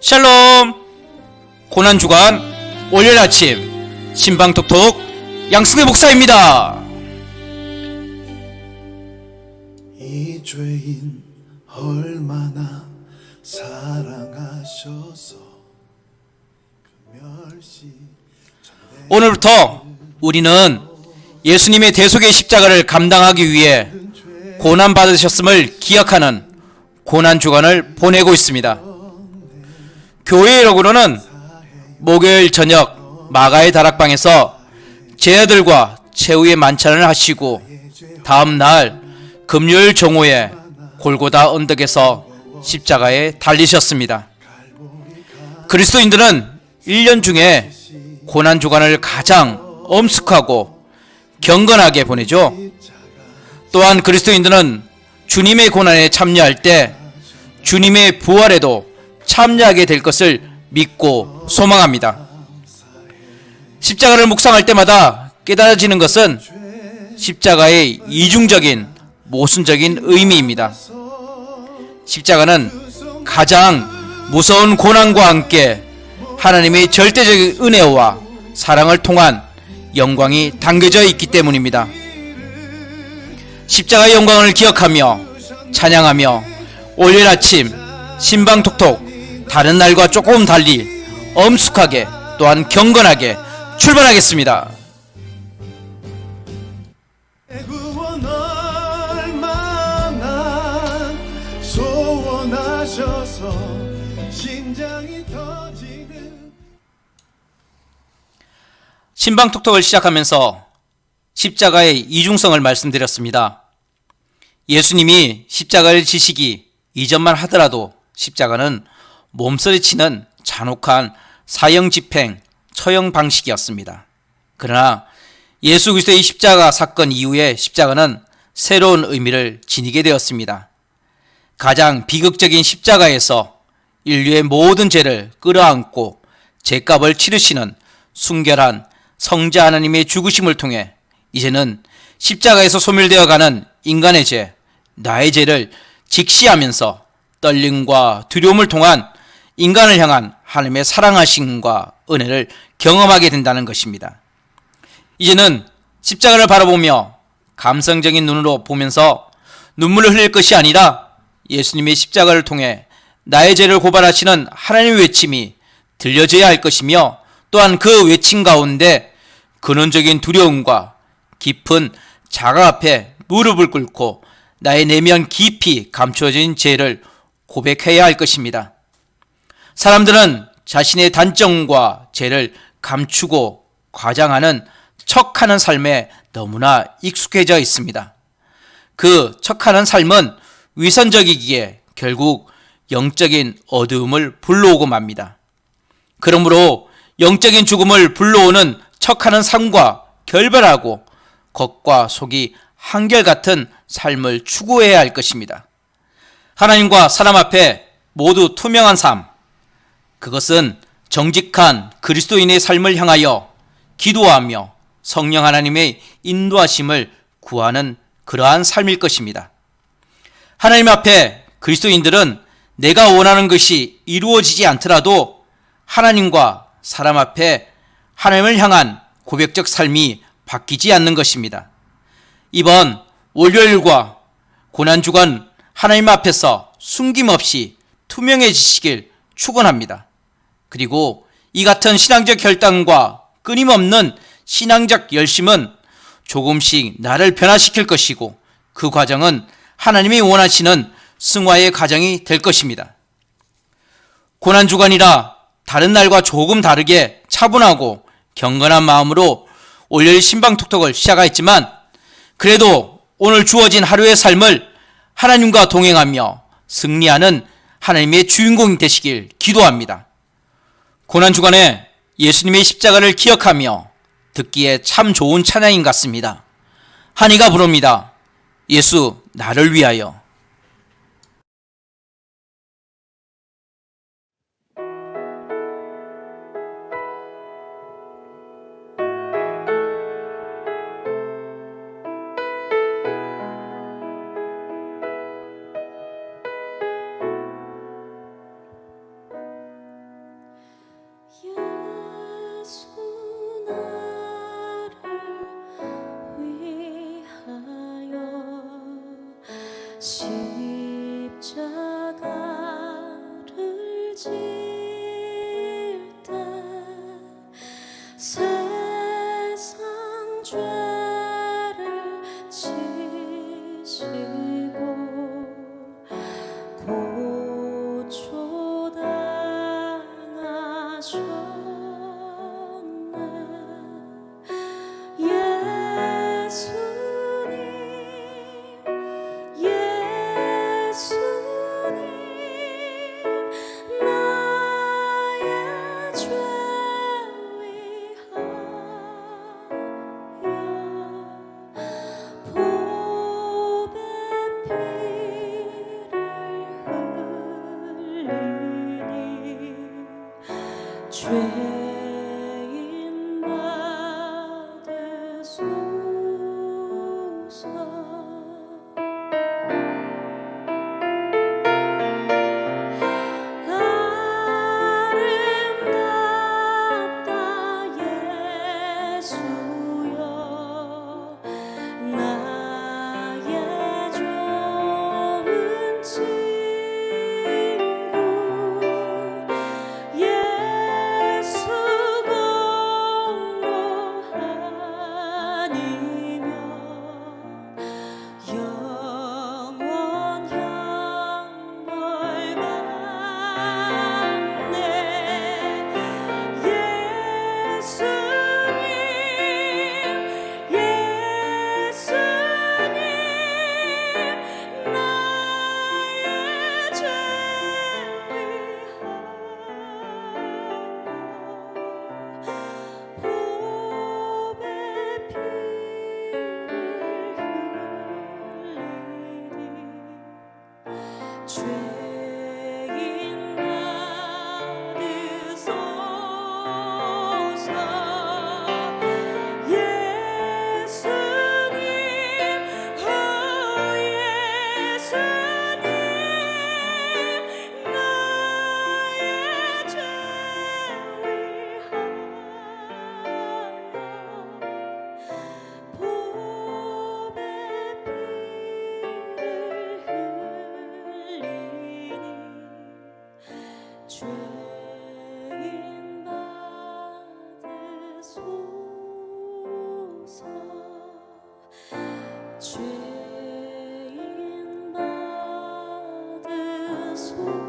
샬롬. 고난주간 월요일 아침 신방톡톡 양승의 목사입니다. 이 죄인 얼마나 사랑하셔서 그 멸시 오늘부터 우리는 예수님의 대속의 십자가를 감당하기 위해 고난 받으셨음을 기억하는 고난 주간을 보내고 있습니다 교회로는 목요일 저녁 마가의 다락방에서 제자들과 최후의 만찬을 하시고 다음 날 금요일 정오에 골고다 언덕에서 십자가에 달리셨습니다. 그리스도인들은 1년 중에 고난 주간을 가장 엄숙하고 경건하게 보내죠. 또한 그리스도인들은 주님의 고난에 참여할 때 주님의 부활에도 참여하게 될 것을 믿고 소망합니다. 십자가를 묵상할 때마다 깨달아지는 것은 십자가의 이중적인 모순적인 의미입니다. 십자가는 가장 무서운 고난과 함께 하나님의 절대적인 은혜와 사랑을 통한 영광이 담겨져 있기 때문입니다. 십자가의 영광을 기억하며 찬양하며 월요일 아침 신방톡톡 다른 날과 조금 달리 엄숙하게 또한 경건하게 출발하겠습니다. 신방톡톡을 시작하면서 십자가의 이중성을 말씀드렸습니다. 예수님이 십자가를 지시기 이전만 하더라도 십자가는 몸서리치는 잔혹한 사형 집행, 처형 방식이었습니다. 그러나 예수 그리스도의 십자가 사건 이후에 십자가는 새로운 의미를 지니게 되었습니다. 가장 비극적인 십자가에서 인류의 모든 죄를 끌어안고 죄값을 치르시는 순결한 성자 하나님의 죽으심을 통해 이제는 십자가에서 소멸되어 가는 인간의 죄, 나의 죄를 직시하면서 떨림과 두려움을 통한 인간을 향한 하나님의 사랑하심과 은혜를 경험하게 된다는 것입니다. 이제는 십자가를 바라보며 감성적인 눈으로 보면서 눈물을 흘릴 것이 아니라 예수님의 십자가를 통해 나의 죄를 고발하시는 하나님의 외침이 들려져야 할 것이며 또한 그 외침 가운데 근원적인 두려움과 깊은 자가 앞에 무릎을 꿇고 나의 내면 깊이 감추어진 죄를 고백해야 할 것입니다. 사람들은 자신의 단점과 죄를 감추고 과장하는 척하는 삶에 너무나 익숙해져 있습니다. 그 척하는 삶은 위선적이기에 결국 영적인 어두움을 불러오고 맙니다. 그러므로 영적인 죽음을 불러오는 척하는 삶과 결별하고 겉과 속이 한결같은 삶을 추구해야 할 것입니다. 하나님과 사람 앞에 모두 투명한 삶, 그것은 정직한 그리스도인의 삶을 향하여 기도하며 성령 하나님의 인도하심을 구하는 그러한 삶일 것입니다. 하나님 앞에 그리스도인들은 내가 원하는 것이 이루어지지 않더라도 하나님과 사람 앞에 하나님을 향한 고백적 삶이 바뀌지 않는 것입니다. 이번 월요일과 고난주간 하나님 앞에서 숨김없이 투명해지시길 축원합니다. 그리고 이 같은 신앙적 결단과 끊임없는 신앙적 열심은 조금씩 나를 변화시킬 것이고 그 과정은 하나님이 원하시는 승화의 과정이 될 것입니다. 고난주간이라 다른 날과 조금 다르게 차분하고 경건한 마음으로 월요일 신방톡톡을 시작하였지만 그래도 오늘 주어진 하루의 삶을 하나님과 동행하며 승리하는 하나님의 주인공이 되시길 기도합니다. 고난 주간에 예수님의 십자가를 기억하며 듣기에 참 좋은 찬양인 같습니다. 한이가 부릅니다. 예수 나를 위하여. 나 예 Christ.